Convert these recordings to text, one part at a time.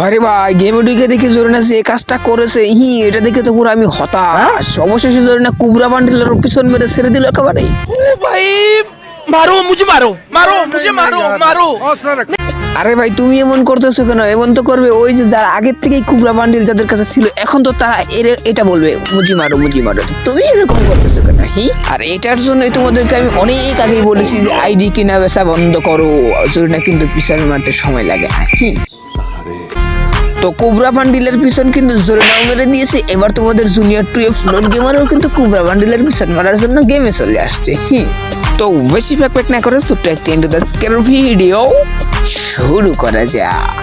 আরে ভাই গেমে ঢুকে দেখি জরিনা যে কাজটা করেছে। হি এটা দেখে তো পুরো আমি হতাশ। হ্যাঁ? অবশেষে জরিনা কুবরা বান্ডিলের পিছন মেরে ছেড়ে দিল একেবারে ভাই মারো মুঝে মারো মারো মুঝে মারো মারো। আরে ভাই তুমি এমন করতেছো কেন? এমন তো করবে ওই যে যারা আগের থেকেই কুবরা বান্ডিল যাদের কাছে ছিল এখন তো তারা এটা বলবে মুজি মারো মুজি মারো। তুমি এরকম করতেছো কেন? হি আর এটার জন্যই তোমাদেরকে আমি অনেক আগেই বলেছি যে আইডি কিনা বেচা বন্ধ করো। জরিনা কিন্তু পিছনে মারতে সময় লাগে। হি তো কোবরা বান্ডিলের পিছন কিন্তু জোরে নাও মেরে দিয়েছে। এবার তোমাদের জুনিয়র টু এ ফ্লোর গেমারও কিন্তু কোবরা বান্ডিলের পিছন মারার জন্য গেমে চলে আসছে। হুম। তো বেশি প্যাক প্যাক না করে ছোট্ট একটি এন্ড স্কেল ভিডিও শুরু করা যাক।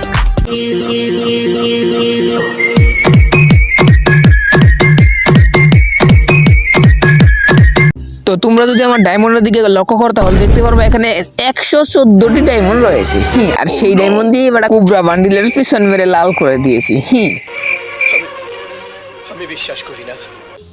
তোমরা যদি আমার ডায়মন্ডের দিকে লক্ষ্য করো তাহলে দেখতে পারব এখানে একশো চোদ্দটি ডায়মন্ড রয়েছে। হ্যাঁ আর সেই ডায়মন্ড দিয়ে এবার কুবরা বান্ডিলের পিছন মেরে লাল করে দিয়েছি। হুম আমি বিশ্বাস করি না।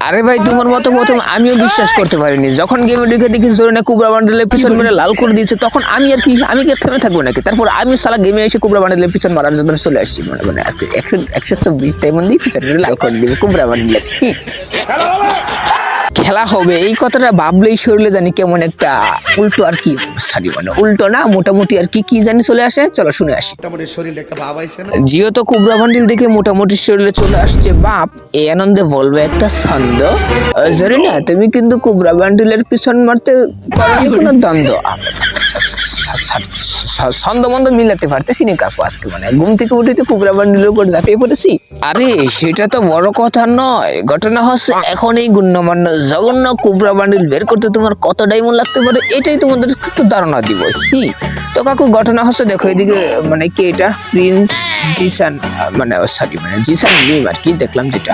আরে ভাই তোমার মতো প্রথম আমিও বিশ্বাস করতে পারিনি। যখন গেমে ঢুকে দেখি জোরে না কুবরা বান্ডেলের পিছন মেরে লাল করে দিয়েছে তখন আমি আর কি আমি কি থেমে থাকব নাকি? তারপর আমি সালা গেমে এসে কুবরা বান্ডেলের পিছন মারার জন্য চলে আসছি মানে মানে আজকে একশো একশো চব্বিশ টাইম দিয়ে পিছন মেরে লাল করে দিবে কুবরা বান্ডেলের। খেলা হবে। এই কথাটা ভাবলেই শরীরে জানি কেমন একটা উল্টো আর কি সরি মানে উল্টো না মোটামুটি আর কি কি জানি চলে আসে। চলো শুনে আসি। মোটামুটি শরীরে একটা ভাব আইছে না? জিও তো কুবরা বান্ডিল দেখে মোটামুটি শরীরে চলে আসছে। বাপ এই আনন্দে বলবে একটা ছন্দ। জানি না তুমি কিন্তু কুবরা বান্ডিলের পিছন মারতে পারোনি কোনো দ্বন্দ্ব। ছন্দ মন্দ মিলাতে পারতেছি না কাকু আজকে মানে ঘুম থেকে উঠে তো কুবরা বান্ডিলের উপর ঝাঁপিয়ে পড়েছি। আরে সেটা তো বড় কথা নয়। ঘটনা হচ্ছে এখন এই গুণ্যমান্য জঘন্য কুবরা বান্ডিল বের করতে তোমার কত ডায়মন্ড লাগতে পারে, এটাই তোমাদের একটু ধারণা দিব। হি, তো কাকু, ঘটনা হচ্ছে দেখো, এদিকে মানে কি এটা? প্রিন্স জিসান মানে সরি মানে জিসান মিম আর কি দেখলাম যেটা?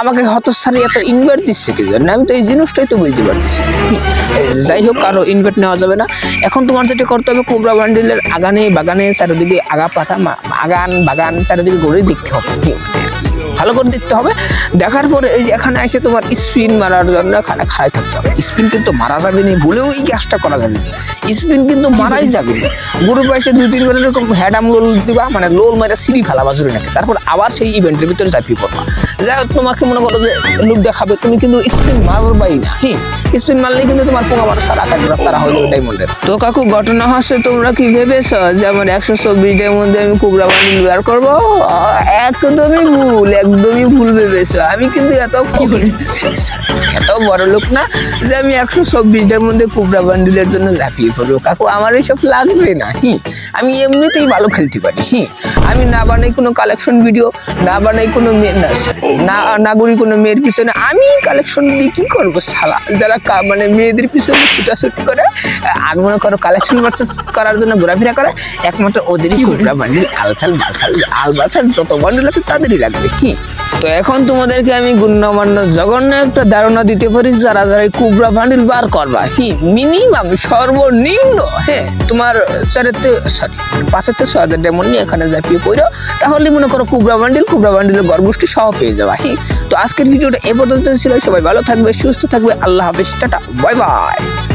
আমাকে হতসারি এত ইনভার্ট দিচ্ছে কি জন্য আমি তো এই জিনিসটাই তো বুঝতে পারতেছি যাই হোক, কারও ইনভার্ট নেওয়া যাবে না। এখন তোমার যেটা করতে হবে, কোবরা বান্ডিলের আগানে বাগানে চারিদিকে আগা পাতা আগান বাগান চারিদিকে ঘুরে দেখতে হবে। ভালো করে দেখতে হবে। দেখার পরে এই যে এখানে এসে তোমার স্পিন মারার জন্য এখানে খাড়াই থাকতে হবে। স্পিন কিন্তু মারা যাবে না, ভুলেও এই কাজটা করা যাবে স্পিন কিন্তু মারাই যাবে না। গ্রুপ এসে দুই, তিনবার এরকম হ্যাডাম লোল দিবা মানে লোল মেরে সিঁড়ি ফেলা বাজুরে নাকি। তারপর আবার সেই ইভেন্টের ভিতরে ঝাঁপিয়ে পড়বা। যাই হোক, তোমাকে মনে করো যে লোক দেখাবে, তুমি কিন্তু স্পিন মারবাই না হ্যাঁ স্পিন মারলেই কিন্তু তোমার পোঙা মারা সারা কাজ তারা হয়ে যাবে ডায়মন্ডের তো কাকু, ঘটনা হচ্ছে তোমরা কি ভেবেছ যে আমার একশো চব্বিশ মধ্যে আমি কুবরা বান্ডিল বের করব? একদমই ভুল একদমই ভুল ভেবেছো। আমি কিন্তু এত এত বড় লোক না যে আমি একশো চব্বিশটার মধ্যে কুবরা বান্ডিলের জন্য ঝাঁপিয়ে পড়ব। কাকু আমার এইসব লাগবে না হি? আমি এমনিতেই ভালো খেলতে পারি হি? আমি না বানাই কোনো কালেকশন ভিডিও না বানাই কোনো মেয়ে না নাগরিক কোনো মেয়ের পিছনে। আমি কালেকশন দিয়ে কী করব সালা যারা মানে মেয়েদের পিছনে ছুটাছুটি করে আর মনে করো কালেকশন পারচেস করার জন্য ঘোরাফেরা করে একমাত্র ওদেরই কুবরা বান্ডিল আলছাল বালছাল আল বালছাল যত বান্ডিল আছে তাদেরই লাগবে কি? তো এখন তোমাদেরকে আমি গুণ্যমান্য জঘন্য একটা ধারণা দিতে পারি যারা যারা কুবরা বান্ডিল বার করবা হি মিনিমাম সর্বনিম্ন হ্যাঁ তোমার চারেতে সরি পাঁচেতে ছয় হাজার ডেমন নিয়ে এখানে ঝাঁপিয়ে পড়ো তাহলে মনে করো কুবরা বান্ডিল কুবরা বান্ডিলের গর্বষ্টি সহ পেয়ে যাবা হি তো আজকের ভিডিওটা এ পর্যন্ত ছিল সবাই ভালো থাকবে সুস্থ থাকবে আল্লাহ হাফেজ টাটা বাই বাই